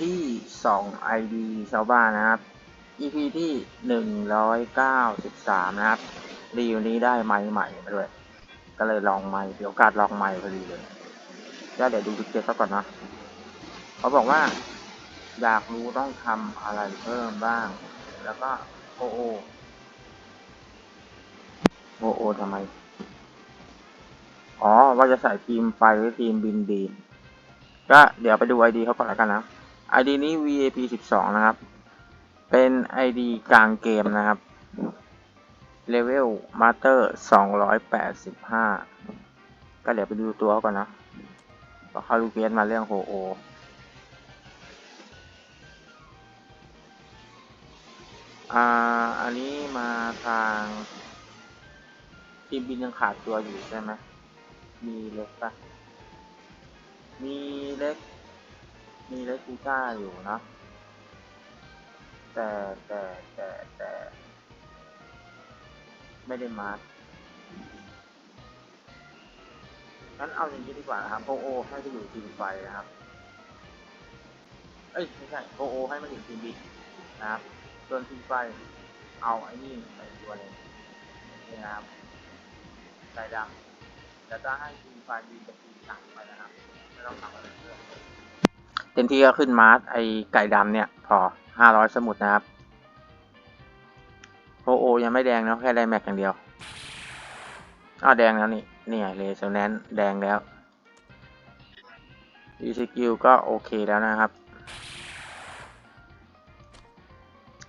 ที่สอง ID ชาวบ้านนะครับ EP ที่หนึ่งร้อยเก้าสิบสามนะครับ รีวิวนี้ได้ไม้ใหม่มาด้วย ก็เลยลองไม้เดี๋ยวโอกาสลองไม้พอดีเลยแล้วเดี๋ยวดูดิเกตก่อนนะ เขาบอกว่า อยากรู้ต้องทำอะไรเพิ่มบ้าง แล้วก็โอโอโอโอทำไม อ๋อ ว่าจะใส่ทีมไฟหรือทีมบินดี ก็เดี๋ยวไปดู ID เขาก่อนแล้วกันนะ ID นี้ VAP 12 นะครับ เป็น ID กลางเกมนะครับ Level Master 285 ก็เดี๋ยวไปดูตัวก่อนนะว่าเขาลูกเพียนมาเรื่องโฮโออ่า อันนี้มาทางทีมบินยังขาดตัวอยู่ใช่ไหมมีเล็กปะมีเล็ก มีเล็กกูต้าอยู่เนะ แต่แต่แต่แต่ไม่ได้มาร์คงั้นเอาอย่างนี้ดีกว่านะครับโอโอให้ไปอยู่ทีมไฟนะครับ เอ้ยไม่ใช่โอโอให้มาอยู่ทีมบินนะครับส่วนทีมไฟเอาไอ้นี่ใส่ตัวเลยนี่นะครับใส่ดำแล้วก็ให้ทีมไฟบินกับทีมสั่งไปนะครับ ไม่ต้องทำอะไรเพิ่ม เต็มที่ก็ขึ้นมาร์สไอไก่ดำเนี่ยพอห้าร้อยสมุดนะครับโอโอยังไม่แดงเนาะแค่ได้แม็กอย่างเดียวอ้าวแดงแล้วนี่นี่ไงเลเซอร์แนนแดงแล้วดีสกิลก็โอเคแล้วนะครับ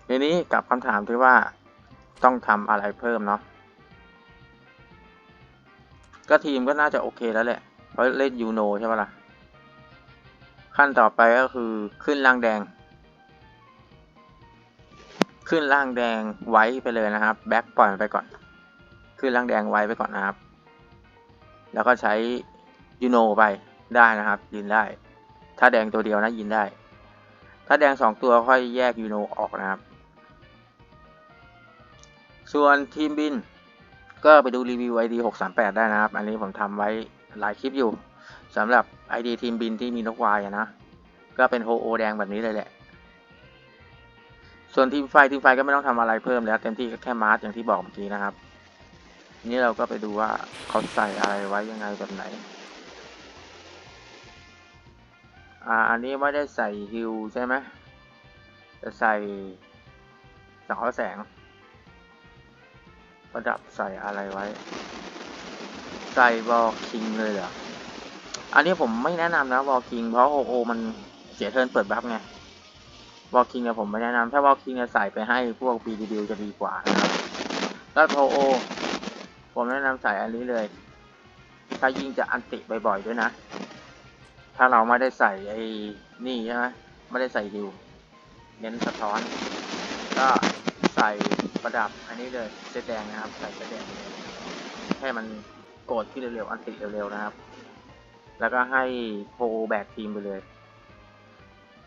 ทีนี้กับคำถามที่ว่าต้องทำอะไรเพิ่มเนาะก็ทีมก็น่าจะโอเคแล้วแหละเพราะเล่นยูโนใช่ปะล่ะ ขั้นต่อไปก็คือขึ้นล่างแดง ขึ้นล่างแดงไว้ไปเลยนะครับแบ็คปล่อยมันไปก่อน ขึ้นล่างแดงไว้ไปก่อนนะครับ แล้วก็ใช้ยูโนไปได้นะครับ ยินได้ ถ้าแดงตัวเดียวนะยินได้ ถ้าแดงสองตัวค่อยแยกยูโนออกนะครับ ส่วนทีมบินก็ไปดูรีวิว ID 638ได้นะครับ อันนี้ผมทำไว้หลายคลิปอยู่ สำหรับ ID ทีมบินที่มีนกวายนะ ก็เป็นโฮโอแดงแบบนี้เลยแหละ ส่วนทีมไฟทีมไฟก็ไม่ต้องทำอะไรเพิ่มแล้ว เต็มที่ก็แค่มาร์กอย่างที่บอกเมื่อกี้นะครับ นี่เราก็ไปดูว่าเขาใส่อะไรไว้ยังไงแบบไหน อ่า อันนี้ไม่ได้ใส่ฮิวใช่ไหมจะใส่สังเคราะห์แสง ประดับใส่อะไรไว้ ใส่วอลคิงเลยเหรอ อันนี้ผมไม่แนะนำนะวอลคิงเพราะโอโอมันเสียเทินเปิดบัฟไงวอลคิงเนี่ยผมไม่แนะนำถ้าวอลคิงจะใส่ไปให้พวกปีดีจะดีกว่านะครับแล้วโอโอ ผมแนะนำใส่อันนี้เลย ถ้ายิงจะอันติบ่อยๆด้วยนะ ถ้าเราไม่ได้ใส่ไอ้นี่ใช่ไหมไม่ได้ใส่ฮิวเน้นสะท้อน ก็ใส่ประดับอันนี้เลยเซตแดงนะครับ ใส่เซตแดงให้มันโกรธที่เร็วๆ อันติเร็วๆนะครับ แล้วก็ให้โพแบกทีมไปเลย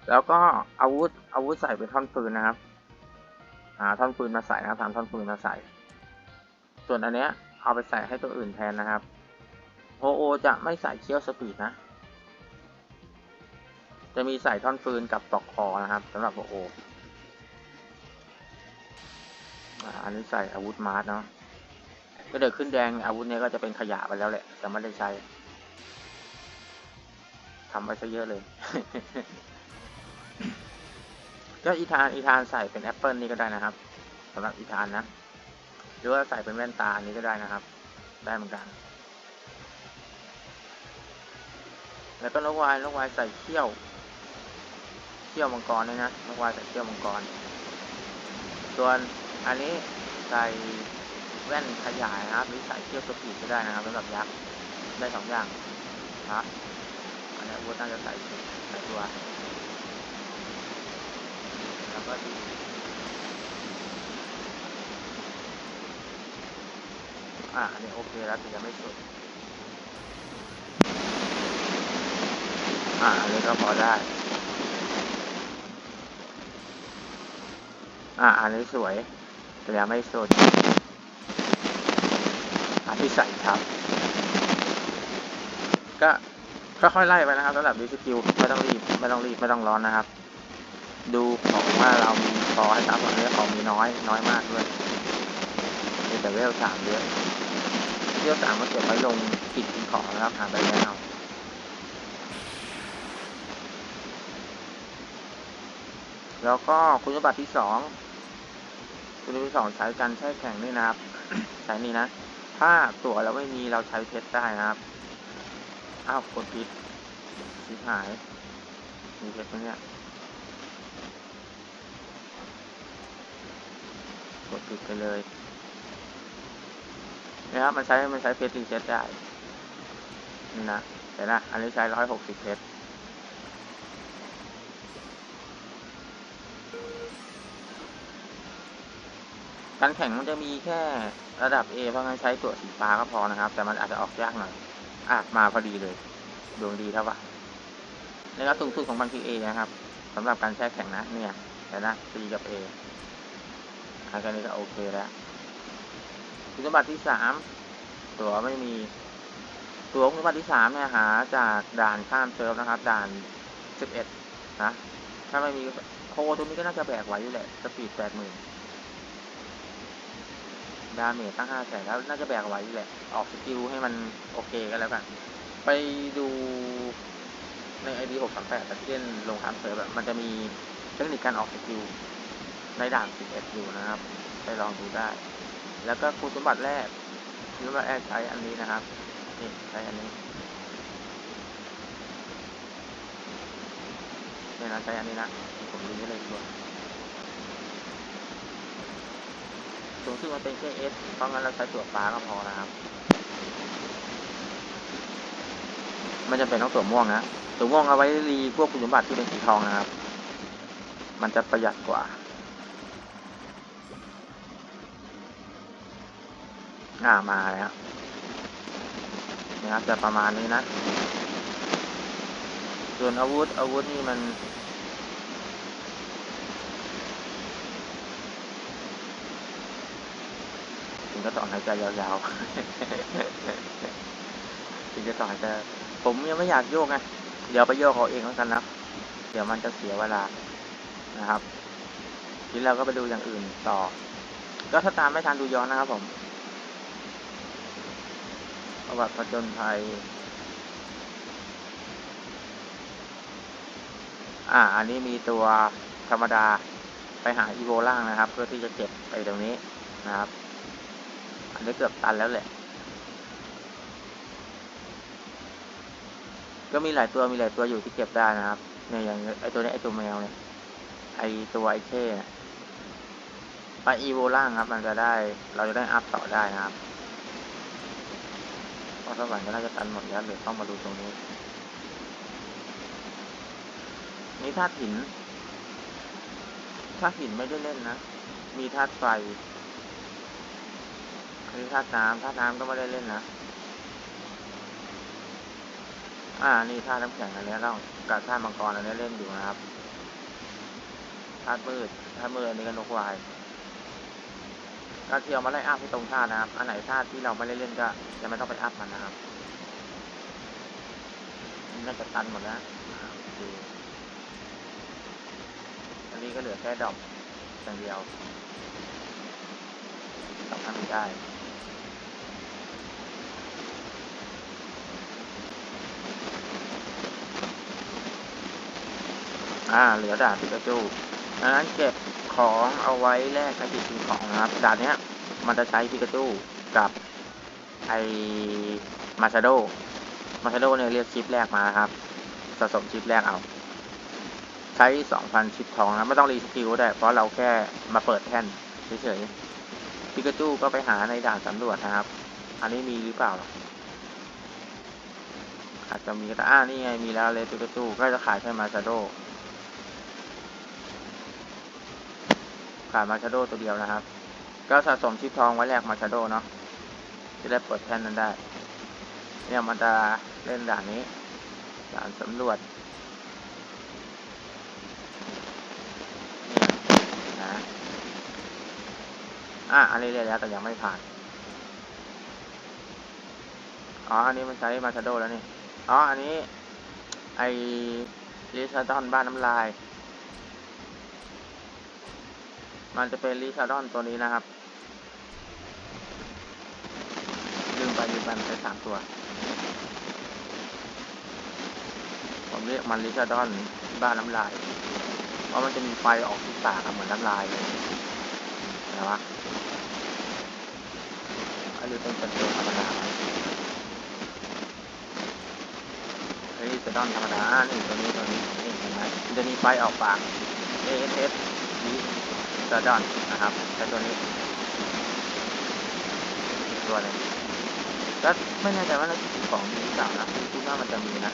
แล้วก็อาวุธอาวุธใส่เป็นท่อนปืนนะครับ หาท่อนปืนมาใส่นะครับทำท่อนปืนมาใส่ ส่วนอันเนี้ยเอาไปใส่ให้ตัวอื่นแทนนะครับโอโอจะไม่ใส่เคี้ยวสปีดนะ จะมีใส่ท่อนฟืนกับตอกคอนะครับสำหรับโอโออันนี้ใส่อาวุธมาร์สเนาะก็เดี๋ยวขึ้นแดงอาวุธเนี้ยก็จะเป็นขยะไปแล้วแหละจะไม่ได้ใช้ ทำไปซะเยอะเลย ก็อีธานอีธานใส่เป็นแอปเปิลนี่ก็ได้นะครับสำหรับอีธานนะ หรือว่าใส่เป็นแว่นตาอันนี้ก็ได้นะครับ ได้เหมือนกัน แล้วก็นกวายนกวายใส่เขี้ยวเขี้ยวมังกรเลยนะนกวายใส่เขี้ยวมังกร ส่วนอันนี้ใส่แว่นขยายนะครับหรือใส่เที่ยวสปีดก็ได้นะครับสำหรับยักษ์ได้สองอย่างนะ อันนี้วัวน่าจะใส่ใส่ตัวแล้วก็ดีอะอันนี้โอเคแล้วแต่ยังไม่สุดอะอันนี้ก็พอได้ อะอันนี้สวย แต่ยังไม่สุดอันที่ใส่ครับ ก็ ค่อยๆไล่ไปนะครับสำหรับดิสกิลไม่ต้องรีบไม่ต้องรีบไม่ต้องร้อนนะครับ ดูของว่าเรามีพอให้ครับตอนนี้ของมีน้อยน้อยมากด้วยมีแต่เวลสามเยอะเวลสามก็เก็บไว้ลงปิดกินของนะครับหาไปแล้วแล้วก็คุณสมบัติที่สองคุณสมบัติที่สองใช้การแช่แข็งนี่นะครับ ใช้นี่นะ ถ้าตัวเราไม่มีเราใช้เพชรได้นะครับ อ้าวกดผิดผิดหาย มีเพชรไหมเนี่ย กดผิดไปเลยนะครับ มันใช้ มันใช้เพชรรีเซ็ตได้ นี่นะเห็นนะอันนี้ใช้ร้อยหกสิบเพชรการแข่งมันจะมีแค่ระดับ A เพราะงั้นใช้ตัวสีฟ้าก็พอนะครับ แต่มันอาจจะออกยากหน่อย อะมาพอดีเลย ดวงดีเท่าปะนี่ก็สูงสุดของมันคือ A นะครับสำหรับการแช่แข็งนะ เนี่ยเห็นนะ C กับ A อันนี้ก็โอเคแล้วคุณสมบัติที่สามตัวไม่มีตัวคุณสมบัติที่สามเนี่ยหาจากด่านข้ามเซิร์ฟนะครับ ด่านสิบเอ็ดนะ ถ้าไม่มีโคตัวนี้ก็น่าจะแบกไหวอยู่แหละ สปีดแปดหมื่น ดาเมจตั้งห้าแสนแล้วน่าจะแบกไหวอยู่แหละ ออกสกิลให้มันโอเคกันแล้วกัน ไปดูในไอดีหกสามแปดที่เล่นลงทามเซิร์ฟแบบมันจะมีเทคนิคการออกสกิลในด่านสิบเอ็ดอยู่นะครับ ไปลองดูได้ แล้วก็คุณสมบัติแรกคุณสมบัติแรกใช้อันนี้นะครับ นี่ใช้อันนี้เนี่ยนะใช้อันนี้นะ ผมลิงก์ไว้เลยดีกว่า สูงสุดมันเป็นแค่ S เพราะงั้นเราใช้ตัวฟ้าก็พอนะครับไม่จำเป็นต้องตัวม่วงนะตัวม่วงเอาไว้รีพวกคุณสมบัติที่เป็นสีทองนะครับ มันจะประหยัดกว่า อ่ามาแล้วนะครับจะประมาณนี้นะ ส่วนอาวุธอาวุธนี่มัน งจะต่อหายใจยาวๆถึงจะต่อหายใจผมยังไม่อยากโยกไงเดี๋ยวไปโยกเขาเองแล้วกันนะเดี๋ยวมันจะเสียเวลานะครับ ทีนี้เราก็ไปดูอย่างอื่นต่อ ก็ถ้าตามไม่ทันดูย้อนนะครับผมประวัติผจญภัย อ่า อันนี้มีตัวธรรมดาไปหาอีโวล่างนะครับ เพื่อที่จะเก็บไปตรงนี้นะครับ อันนี้เกือบตันแล้วแหละ ก็มีหลายตัวมีหลายตัวอยู่ที่เก็บได้นะครับเนี่ยอย่างไอตัวนี้ไอตัวแมวเนี่ยไอตัวไอเช่ไปอีโวล่างครับ มันจะได้ เราจะได้อัพต่อได้นะครับเพราะสวรรค์ก็น่าจะตันหมดแล้วเลือต้องมาดูตรงนี้ นี่ธาตุหินธาตุหินไม่ได้เล่นนะ มีธาตุไฟ มีธาตุน้ำธาตุน้ำก็ไม่ได้เล่นนะ อ่า นี่ธาตุน้ำแข็งอันนี้ต้องกับธาตุมังกรอันนี้เล่นอยู่นะครับธาตุมืดธาตุมืดอันนี้ก็นกวายก็เที่ยวมาไล่อัพที่ตรงธาตุนะครับ อันไหนธาตุที่เราไม่ได้เล่นก็จะไม่ต้องไปอัพมันนะครับนี่น่าจะตันหมดแล้วอันนี้ก็เหลือแค่ดอกอย่างเดียวดอกทำไม่ได้ อ่า เหลือด่านปิกาจูดังนั้นเก็บของเอาไว้แลกในจุดสิ่งของนะครับด่านเนี้ยมันจะใช้ปิกาจูกับไอมาชาโดมาชาโดเนี่ยเรียกชิปแรกมาครับสะสมชิปแรกเอา ใช้สองพันชิปทองนะไม่ต้องรีสกิลได้ เพราะเราแค่มาเปิดแท่นเฉยๆปิกาจูก็ไปหาในด่านสำรวจนะครับ อันนี้มีหรือเปล่าอาจจะมีแต่อ่านี่ไงมีแล้วเลยปิกาจูก็จะขายแค่มาชาโด ขาดมาชาโดตัวเดียวนะครับ ก็สะสมชิปทองไว้แลกมาชาโดเนาะจะได้เปิดแท่นนั้นได้ เนี่ยมันจะเล่นด่านนี้ ด่านสำรวจเนี่ยนะอะอันนี้เรียแล้วแต่ยังไม่ผ่าน อ๋อ อันนี้มันใช้มาชาโดแล้วนี่ อ๋อ อันนี้ ไอลิซาดอนบ้านน้ำลาย มันจะเป็นลิซาร์ดอนตัวนี้นะครับลืมไปลืมไปมันใช้สามตัว ผมเรียกมันลิซาร์ดอนบ้านน้ำลาย เพราะมันจะมีไฟออกที่ปากเหมือนน้ำลายเลยนะวะอันนี้เป็นเป็นตัวธรรมดาเฮ้ยจะดอนธรรมดา นี่ตัวนี้ตัวนี้เห็นไหมจะมีไฟออกปาก A S S นี้จะดอนนะครับแต่ตัวนี้อีกตัวหนึงก็ไม่แน่ใจว่าในกิจของมีหรือเปล่านะคิดว่ามันจะมีนะ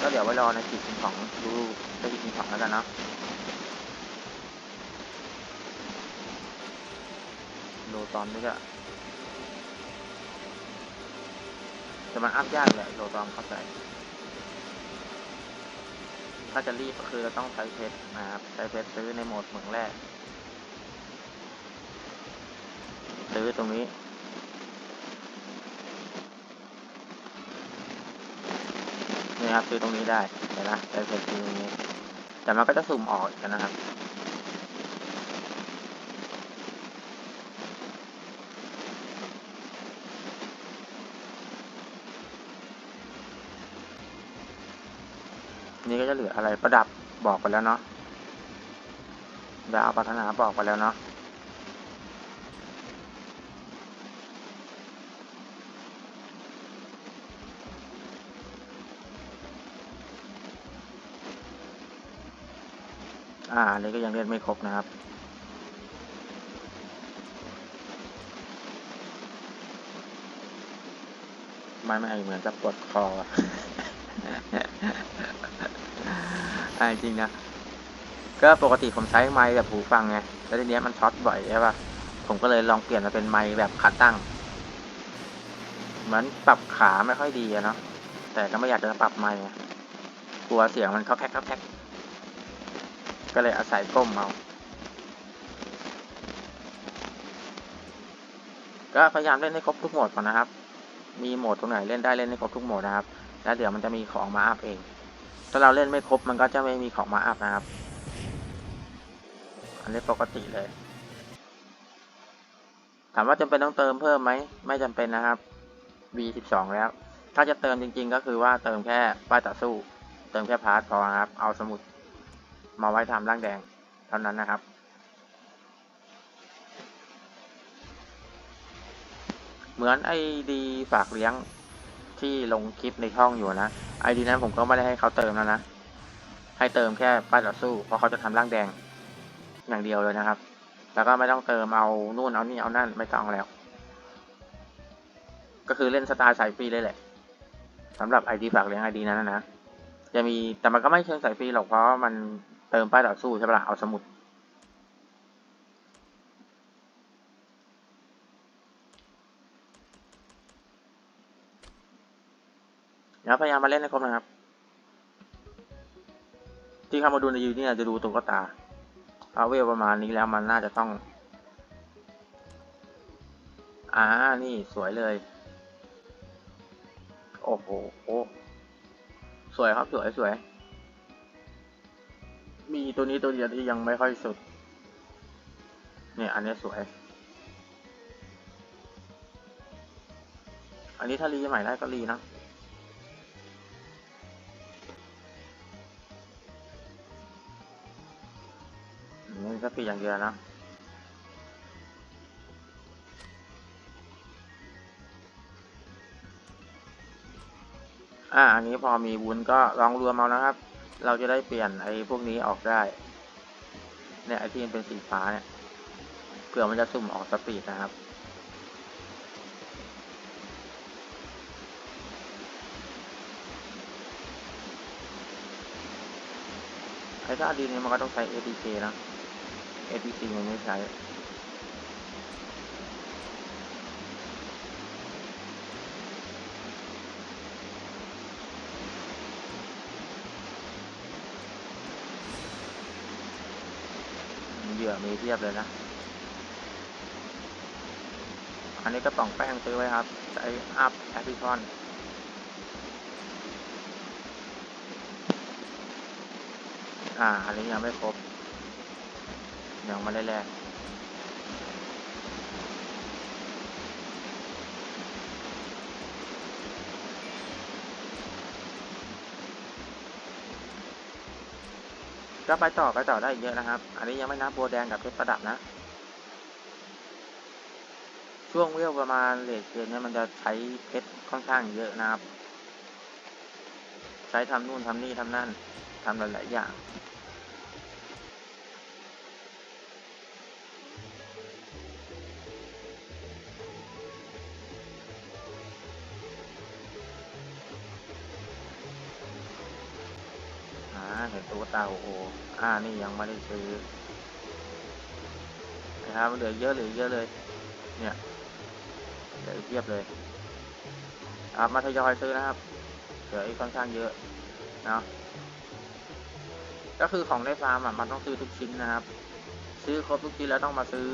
ก็เดี๋ยวไว้รอในกิจของดูในกิจของแล้วกันเนาะโลตอนนี้ก็แต่มันอัพยากเลยโลตอนเข้าใจถ้าจะรีบก็คือเราต้องใช้เพชรนะครับใช้เพชรซื้อในโหมดเหมืองแรก ซื้อตรงนี้ นี่ครับซื้อตรงนี้ได้เห็นไหมใช้เพชรซื้อตรงนี้ แต่มันก็จะสุ่มออกอีกนะครับนี่ก็จะเหลืออะไรประดับบอกไปแล้วเนาะดาวพัฒนาบอกไปแล้วเนาะ อ่าอันนี้ก็ยังเล่นไม่ครบนะครับ ไม่ไม่เหมือนจะปวดคออ่าจริงนะ ก็ปกติผมใช้ไมค์แบบหูฟังไง แล้วทีเนี้ยมันช็อตบ่อยใช่ป่ะ ผมก็เลยลองเปลี่ยนมาเป็นไมค์แบบขาตั้ง เหมือนปรับขาไม่ค่อยดีอะเนาะ แต่ก็ไม่อยากจะปรับไมค์ไงกลัวเสียงมันเขาแคกเขาแคก ก็เลยอาศัยก้มเอาก็พยายามเล่นให้ครบทุกโหมดก่อนนะครับ มีโหมดตรงไหนเล่นได้เล่นให้ครบทุกโหมดนะครับ แล้วเดี๋ยวมันจะมีของมาอัพเอง ถ้าเราเล่นไม่ครบมันก็จะไม่มีของมาอัพนะครับ อันนี้ปกติเลย ถามว่าจำเป็นต้องเติมเพิ่มไหม ไม่จำเป็นนะครับ V12 แล้ว ถ้าจะเติมจริง ๆ ก็คือว่าเติมแค่ป้ายต่อสู้ เติมแค่พาร์ทพอครับ เอาสมุด มาไว้ทำร่างแดงเท่านั้นนะครับ เหมือนไอดีฝากเลี้ยงที่ลงคลิปในช่องอยู่นะไอดีนั้นผมก็ไม่ได้ให้เขาเติมแล้วนะ ให้เติมแค่ป้ายต่อสู้เพราะเขาจะทำร่างแดงอย่างเดียวเลยนะครับ แล้วก็ไม่ต้องเติมเอานู่นเอานี่เอานั่นไม่ต้องแล้ว ก็คือเล่นสไตล์สายฟรีเลยแหละสำหรับไอดีฝากเลี้ยงไอดีนั้นนะนะจะมีแต่มันก็ไม่เชิงสายฟรีหรอกเพราะมัน เติมป้ายต่อสู้ใช่ปะล่ะ เอาสมุดเดี๋ยวพยายามมาเล่นให้ครบนะครับ ที่เข้ามาดูในยูเนี่ยจะดูตุ๊กตาเอาเวลประมาณนี้แล้วมันน่าจะต้อง อ่า นี่สวยเลย โอ้โหโอ้สวยครับ สวยสวย มีตัวนี้ตัวเดียวที่ยังไม่ค่อยสุด เนี่ยอันนี้สวย อันนี้ถ้ารีใหม่ได้ก็รีนะนี่ก็ปีอย่างเดียวนะอ่า อันนี้พอมีวุ้นก็ลองรวมเอานะครับ เราจะได้เปลี่ยนไอ้พวกนี้ออกได้เนี่ยไอ้ที่มันเป็นสีฟ้าเนี่ยเผื่อมันจะสุ่มออกสปีดนะครับ ไอ้ถ้าดีนี้มันก็ต้องใช้ ATK นะ ATC มันไม่ใช้ี้เทียบเลยนะ อันนี้ก็ต่องแป้งซื้อไว้ครับ ใช้อัพแอปพิคอนอ่า อันนี้ยังไม่ครบ ยังไม่ได้แลก ก็ไปต่อไปต่อได้อีกเยอะนะครับ อันนี้ยังไม่นับบัวแดงกับเพชรประดับนะ ช่วงเวลประมาณเลทเกมเนี่ยมันจะใช้เพชรค่อนข้างเยอะนะครับ ใช้ทำนู่นทำนี่ทำนั่นทำหลายๆอย่างาโอ้โออ่านี่ยังไม่ได้ซื้อนะครับเหลือเยอะเหลือเยอะเลย เนี่ยเหลือเทียบเลยครับมาทยอยซื้อนะครับเหลืออีกค่อนข้างเยอะนะก็คือของในฟาร์มอะมันต้องซื้อทุกชิ้นนะครับ ซื้อครบทุกชิ้นแล้วต้องมาซื้อ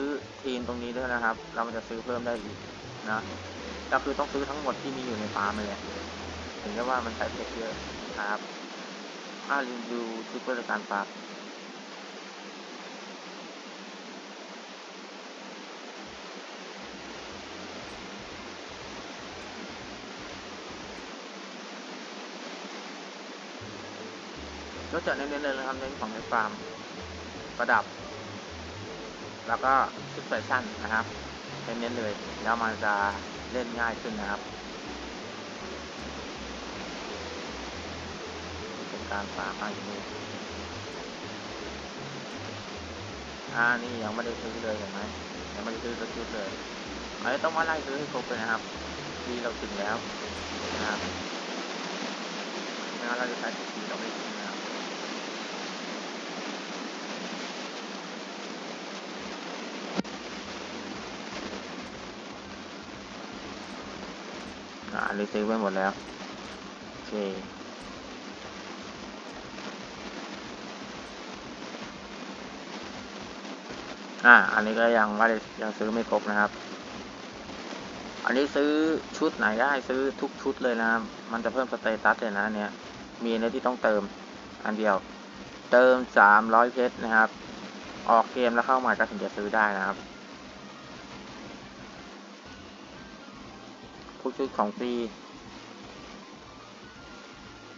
ทีมตรงนี้ด้วยนะครับ เรามันจะซื้อเพิ่มได้อีกนะก็คือต้องซื้อทั้งหมดที่มีอยู่ในฟาร์มเลยถึงจะว่ามันใช้เพชรเยอะครับ อ่ารีวิวชุดบริการฟาร์มก็จะเน้นๆเลยนะครับเน้นของในฟาร์มประดับ แล้วก็ชุดแฟชั่นนะครับเน้นๆเลย แล้วมันจะเล่นง่ายขึ้นนะครับ การฝากมาอยู่นี่อ่านี่ยังไม่ได้ซื้อเลยเห็นไหมยังไม่ได้ซื้อสักชุดเลยอันนี้ต้องมาไล่ซื้อให้ครบเลยนะครับ ที่เราถึงแล้วนะครับงั้นเราจะใช้ทีเราไม่ถึงนะครับอ่าอันนี้ซื้อไปหมดแล้ว โอเค อ่า อันนี้ก็ยังไม่ได้ยังซื้อไม่ครบนะครับ อันนี้ซื้อชุดไหนได้ซื้อทุกชุดเลยนะ มันจะเพิ่มสเตตัสเลยนะเนี่ย มีในที่ต้องเติมอันเดียว เติมสามร้อยเพชรนะครับ ออกเกมแล้วเข้ามาก็ถึงจะซื้อได้นะครับพวกชุดของฟรี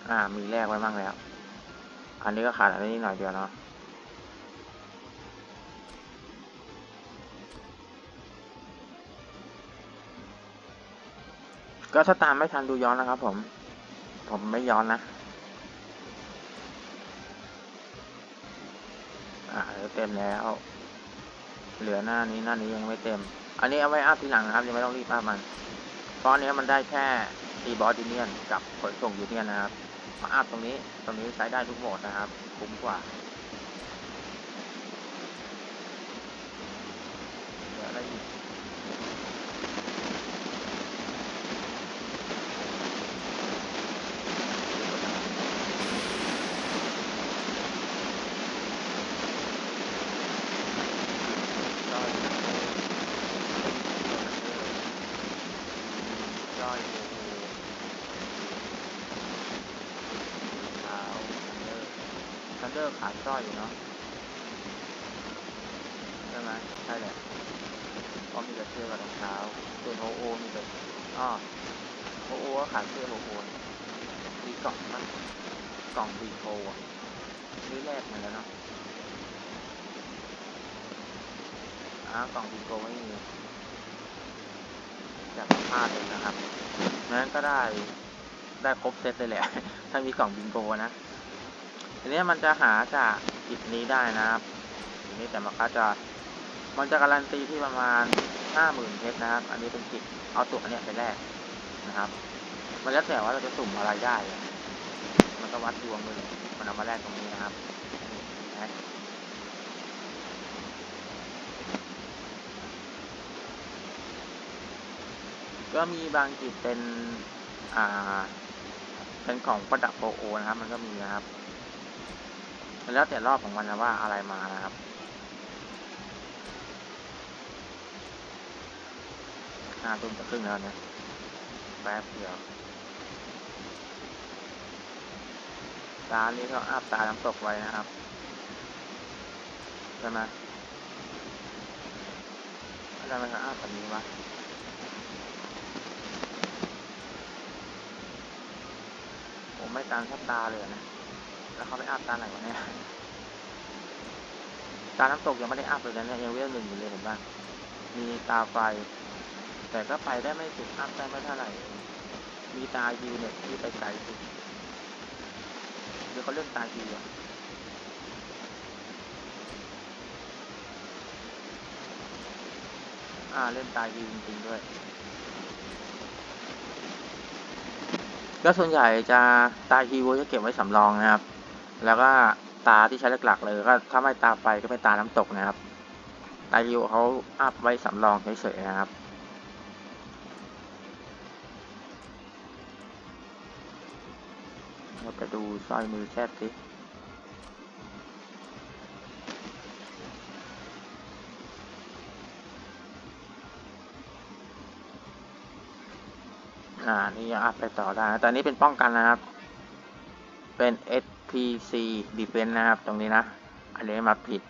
อ่า มีแลกไว้บ้างแล้ว อันนี้ก็ขาดอันนี้หน่อยเดียวเนาะ ก็ถ้าตามไม่ทันดูย้อนนะครับ ผม ผมไม่ย้อนนะอ่าเต็มแล้ว เหลือหน้านี้หน้านี้ยังไม่เต็ม อันนี้เอาไว้อัพทีหลังนะครับยังไม่ต้องรีบอัพมันเพราะอันนี้มันได้แค่ตีบอสยูเนียนกับขนส่งยูเนียนนะครับมาอัพตรงนี้ตรงนี้ใช้ได้ทุกโหมดนะครับ คุ้มกว่าเหลืออะไรอีก ย่อยย่อยโอ้โหขาวทั นเดอนอร์ขาดจ้อยอยู่เนาะใช่ไหมใช่แหละพราะมีแต่เสื้อกับรองเท้าส่วนโอโอมีแต่อ้อโอโอก็ขาดเสื้อโอโอมีกล่องมันกล่องบีโฟอะนี่แรกเหมือนกันเนาะอ้าวกล่องบีโฟไม่มีจากพลาดเลยนะครับนั้นก็ได้ได้ครบเซตเลยแหละ ถ้ามีกล่องบิงโกนะ ทีนี้มันจะหาจากอิดนี้ได้นะครับทีนี้แต่มันก็จะมันจะการันตีที่ประมาณห้าหมื่นเพชรนะครับ อันนี้เป็นกิจเอาตัวเนี้ยไปแลกนะครับมันแล้วแต่ว่าเราจะสุ่มอะไรได้ มันก็วัดดวงเลยมันเอามาแลกตรงนี้นะครับนะก็มีบางกิจเป็น อ่า เป็นของประดับโปโอนะครับ มันก็มีนะครับ แล้วแต่รอบของมันนะว่าอะไรมานะครับ ห้าทุ่มจะครึ่งแล้วเนี่ย แป๊บเดียว ตานี้ก็อัพตาน้ำตกไว้นะครับ ใช่ไหมอะไรมันจะอ้าแบบนี้วะผมไม่ตามแทบตาเลยนะ แล้วเขาไปอาบตาไหนวะเนี่ยตาน้ำตกยังไม่ได้อาบเลยนะเนี่ยยังเวลหนึ่งอยู่เลยเห็นป่ะมีตาไฟ แต่ก็ไปได้ไม่สุดอาบได้ไม่เท่าไหร่ มีตาฮิวเนี่ยที่ไปไกลสุดหรือเขาเล่นตาฮิวอะอ่าเล่นตาฮิวจริงๆด้วยก็ส่วนใหญ่จะตาฮิวจะเก็บไว้สำรองนะครับ แล้วก็ตาที่ใช้หลักๆเลยก็ถ้าไม่ตาไฟก็เป็นตาน้ำตกนะครับ ตาฮิวเขาอัพไว้สำรองเฉยๆนะครับเราไปดูสร้อยมือแคบสิอ่า นี่ยังอัพไปต่อได้ แต่นี้เป็นป้องกันนะครับ เป็น PC Defense นะครับ ตรงนี้นะ อันนี้มาผิด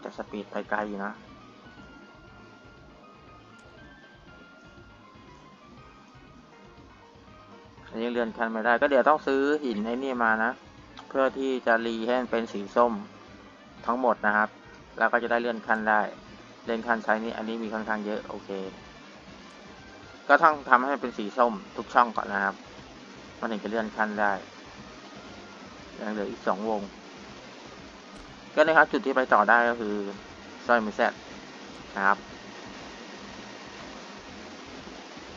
แต่สปีดไปไกลอยู่นะอันนี้เรือนคันไม่ได้ ก็เดี๋ยวต้องซื้อหินไอ้นี่มานะ เพื่อที่จะรีให้มันเป็นสีส้มทั้งหมดนะครับ แล้วก็จะได้เลื่อนคันได้ เลื่อนคันไซส์นี้อันนี้มีค่อนข้างเยอะ โอเค ก็ต้องทำให้เป็นสีส้มทุกช่องก่อนนะครับ มันถึงจะเลื่อนขั้นได้ยังเหลืออีกสองวง ก็นะครับจุดที่ไปต่อได้ก็คือสร้อยมือแซดนะครับ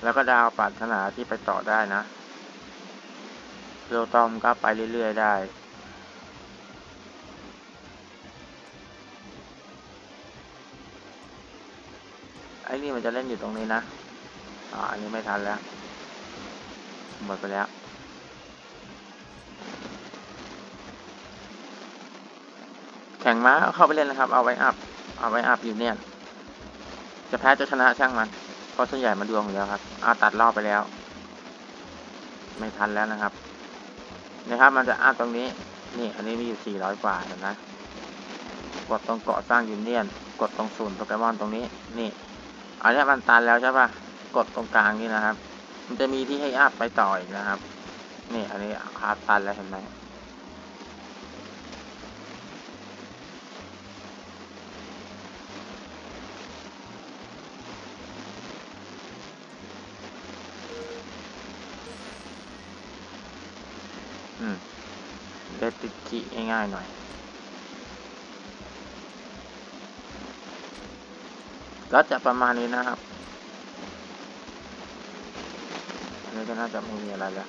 แล้วก็ดาวปรารถนาที่ไปต่อได้นะเรียวตอมก็ไปเรื่อย ๆ ได้ไอ้นี่มันจะเล่นอยู่ตรงนี้นะ อ่าอันนี้ไม่ทันแล้ว หมดไปแล้ว แข่งม้าเข้าไปเล่นนะครับ เอาไว้อัพ เอาไว้อัพอยู่เนี่ย จะแพ้จะชนะช่างมัน เพราะส่วนใหญ่มันดวงอยู่แล้วครับอาตัดรอบไปแล้ว ไม่ทันแล้วนะครับนะครับ มันจะอัพตรงนี้ นี่ อันนี้มีอยู่ 400 กว่าเห็นไหมกดตรงเกาะสร้างยูเนียน กดตรงศูนย์โปเกมอนตรงนี้ นี่ อันนี้มันตันแล้วใช่ปะ กดตรงกลางนี่นะครับ มันจะมีที่ให้อัพไปต่ออีกนะครับ นี่อันนี้อัพตันแล้วเห็นไหมอืมเดติดคีง่ายๆหน่อยก็จะประมาณนี้นะครับ อั นี้ก็น่าจะไม่มีอะไรแล้ว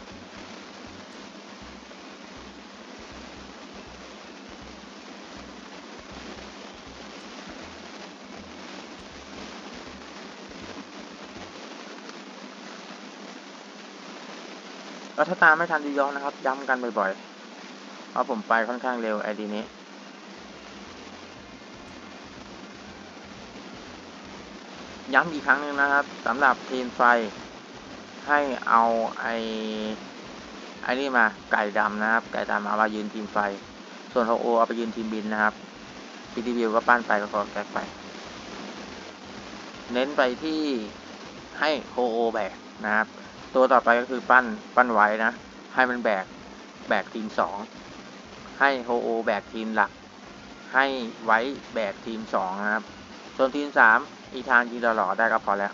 ก็ถ้าตามไม่ทันดีย้อนนะครับ ย้ำกันบ่อยๆเพราะผมไปค่อนข้างเร็วไอดีนี้ย้ำอีกครั้งหนึ่งนะครับสำหรับทีมไฟ ให้เอาไอไอนี่มาไก่ดำนะครับ ไก่ดำเอามายืนทีมไฟ ส่วนโฮโอเอาไปยืนทีมบินนะครับพีดีวิวก็ปั้นไปก็ขอแก๊กไป เน้นไปที่ให้โฮโอแบกนะครับ ตัวต่อไปก็คือปั้นปั้นไว้นะ ให้มันแบกแบกทีมสองให้โฮโอแบกทีมหลัก ให้ไว้แบกทีมสองนะครับ ส่วนทีมสามอีทานยิงหล่อได้ก็พอแล้ว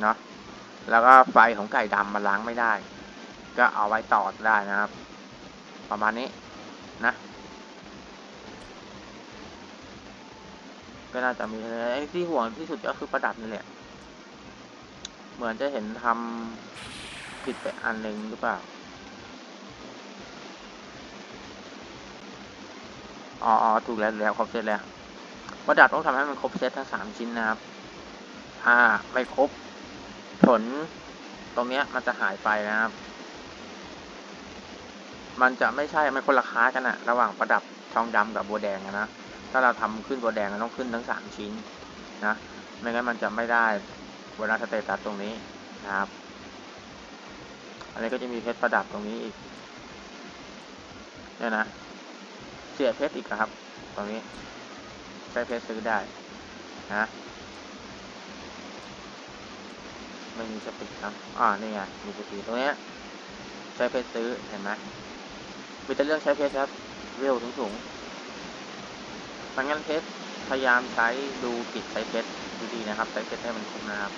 เนาะ แล้วก็ไฟของไก่ดำมันล้างไม่ได้ ก็เอาไว้ต่อได้นะครับ ประมาณนี้นะ ก็น่าจะมีไอ้ที่ห่วงที่สุดก็คือประดับนี่แหละ เหมือนจะเห็นทำผิดไปอันหนึ่งหรือเปล่า อ๋ออถูกแล้วแล้วครบเซตแล้วประดับต้องทำให้มันครบเซตทั้งสามชิ้นนะครับ ถ้าไม่ครบ ผลตรงเนี้ยมันจะหายไปนะครับ มันจะไม่ใช่ มันคนละค้ากันอะระหว่างประดับทองดำกับบัวแดงนะ ถ้าเราทำขึ้นบัวแดงมันต้องขึ้นทั้งสามชิ้นนะ ไม่งั้นมันจะไม่ได้เวลาสเตตัสตรงนี้นะครับ อันนี้ก็จะมีเพชรประดับตรงนี้อีกเนี่ยนะ เสียเพชรอีกอะครับ ตรงนี้ใช้เพชรซื้อได้นะ ไม่มีสปิดครับอ่านี่ไงมีสติตรงเนี้ยใช้เพชรซื้อเห็นไหมมีแต่เรื่องใช้เพชรครับเร็วสูงสูงๆดังนั้นเพชรพยายามใช้ดูกิจใช้เพชรดีๆนะครับใช้เพชรให้มันคุ้มนะครับ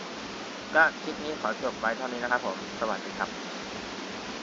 ก็คลิปนี้ขอจบไว้เท่านี้นะครับผมสวัสดีครับ